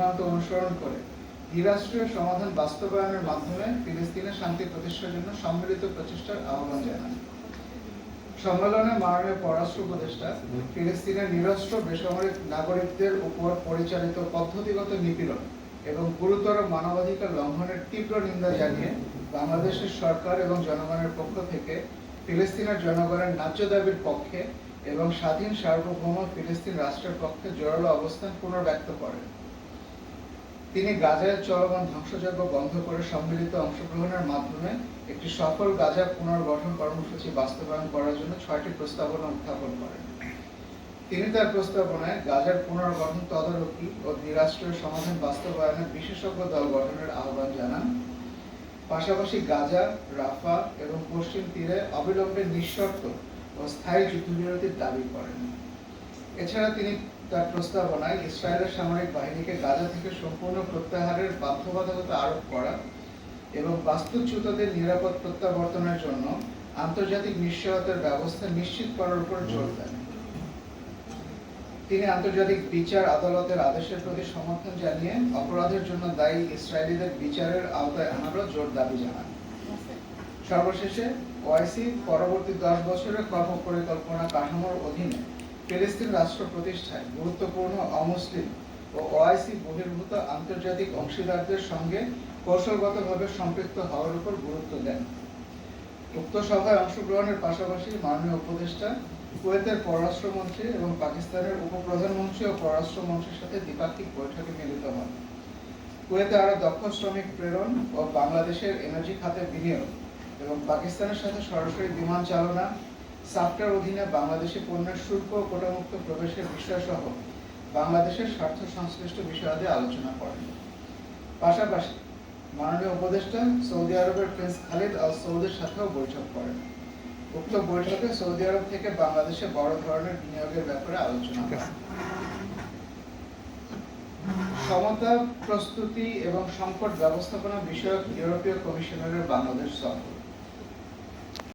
সীমান্ত অনুসরণ করে। দ্বিরাষ্ট্রীয় সমাধান বাস্তবায়নের মাধ্যমে ফিলিস্তিনে শান্তি প্রতিষ্ঠার জন্য সম্মিলিত প্রচেষ্টার আহ্বান জানান। সম্মেলনে মাননীয় পররাষ্ট্র উপদেষ্টা ফিলিস্তিনের নিরস্ত্র বেসামরিক নাগরিকদের উপর পরিচালিত পদ্ধতিগত নিপীড়ন এবং গুরুতর মানবাধিকার লঙ্ঘনের তীব্র নিন্দা জানিয়ে বাংলাদেশের সরকার এবং জনগণের পক্ষ থেকে ফিলিস্তিনের জনগণের ন্যায্য দাবির পক্ষে এবং স্বাধীন সার্বভৌম ফিলিস্তিন রাষ্ট্রের পক্ষে জোরালো অবস্থান পুনর্ব্যক্ত করেন। তিনি গাজায় চলমান ধ্বংসযজ্ঞ বন্ধ করে সম্মিলিত অংশগ্রহণের মাধ্যমে একটি সফল গাজা পুনর্গঠন কর্মসূচি বাস্তবায়ন করার জন্য ছয়টি প্রস্তাবনা উত্থাপন করেন। তিনি তার প্রস্তাবনায় গাজার পুনর্গঠন তদারকি ও দ্বিরাষ্ট্রীয় সমাধান বাস্তবায়নে বিশেষজ্ঞ দল গঠনের আহ্বান জানান। পাশাপাশি গাজা, রাফা এবং পশ্চিম তীরে অবিলম্বে নিঃশর্ত ও স্থায়ী যুদ্ধবিরতির দাবি করেন। এছাড়া তিনি তার প্রস্তাবনায় ইসরায়েলের সামরিক বাহিনীকে গাজা থেকে সম্পূর্ণ প্রত্যাহারের বাধ্যবাধকতা আরোপ করা এবং বাস্তুচ্যুতদের নিরাপদ প্রত্যাবর্তনের জন্য আন্তর্জাতিক নিশ্চয়তার ব্যবস্থা নিশ্চিত করার উপর জোর দেন। তিনি আন্তর্জাতিক বিচার আদালতের আদেশের প্রতি সমর্থন জানিয়ে অপরাধের জন্য দায়ী ইসরায়েলিদের বিচারের আওতায় আনারও জোর দাবি জানান। সর্বশেষে ওআইসি পরবর্তী দশ বছরের কর্ম পরিকল্পনা কাঠামোর অধীনে ফিলিস্তিন রাষ্ট্র প্রতিষ্ঠায় গুরুত্বপূর্ণ অমুসলিম ও ওআইসি বহির্ভূত আন্তর্জাতিক অংশীদারদের সঙ্গে কৌশলগতভাবে সম্পৃক্ত হওয়ার উপর গুরুত্ব দেন। উক্ত সভায় অংশগ্রহণের পাশাপাশি মাননীয় উপদেষ্টা, কুয়েতের পররাষ্ট্রমন্ত্রী এবং পাকিস্তানের উপপ্রধানমন্ত্রী ও পররাষ্ট্রমন্ত্রীর সাথে দ্বিপাক্ষিক বৈঠকে মিলিত হন। কুয়েতে আরও দক্ষ শ্রমিক প্রেরণ ও বাংলাদেশের এনার্জি খাতে বিনিয়োগ এবং পাকিস্তানের সাথে সরাসরি বিমান চালনা সাফটার অধীনে বাংলাদেশি পণ্যের শুল্ক ও কোটামুক্ত প্রবেশের বিষয় সহ বাংলাদেশের স্বার্থ সংশ্লিষ্ট বিষয়াদি আলোচনা করেন। পাশাপাশি মাননীয় উপদেষ্টা সৌদি আরবের প্রিন্স খালিদ আল সৌদের সাথেও বৈঠক করেন। উক্ত বৈঠকে সৌদি আরব থেকে বাংলাদেশে বড় ধরনের বিনিয়োগের ব্যাপারে আলোচনা হয় সমতা, প্রস্তুতি এবং সংকট ব্যবস্থাপনা বিষয়ক ইউরোপীয় কমিশনারের বাংলাদেশ সফর।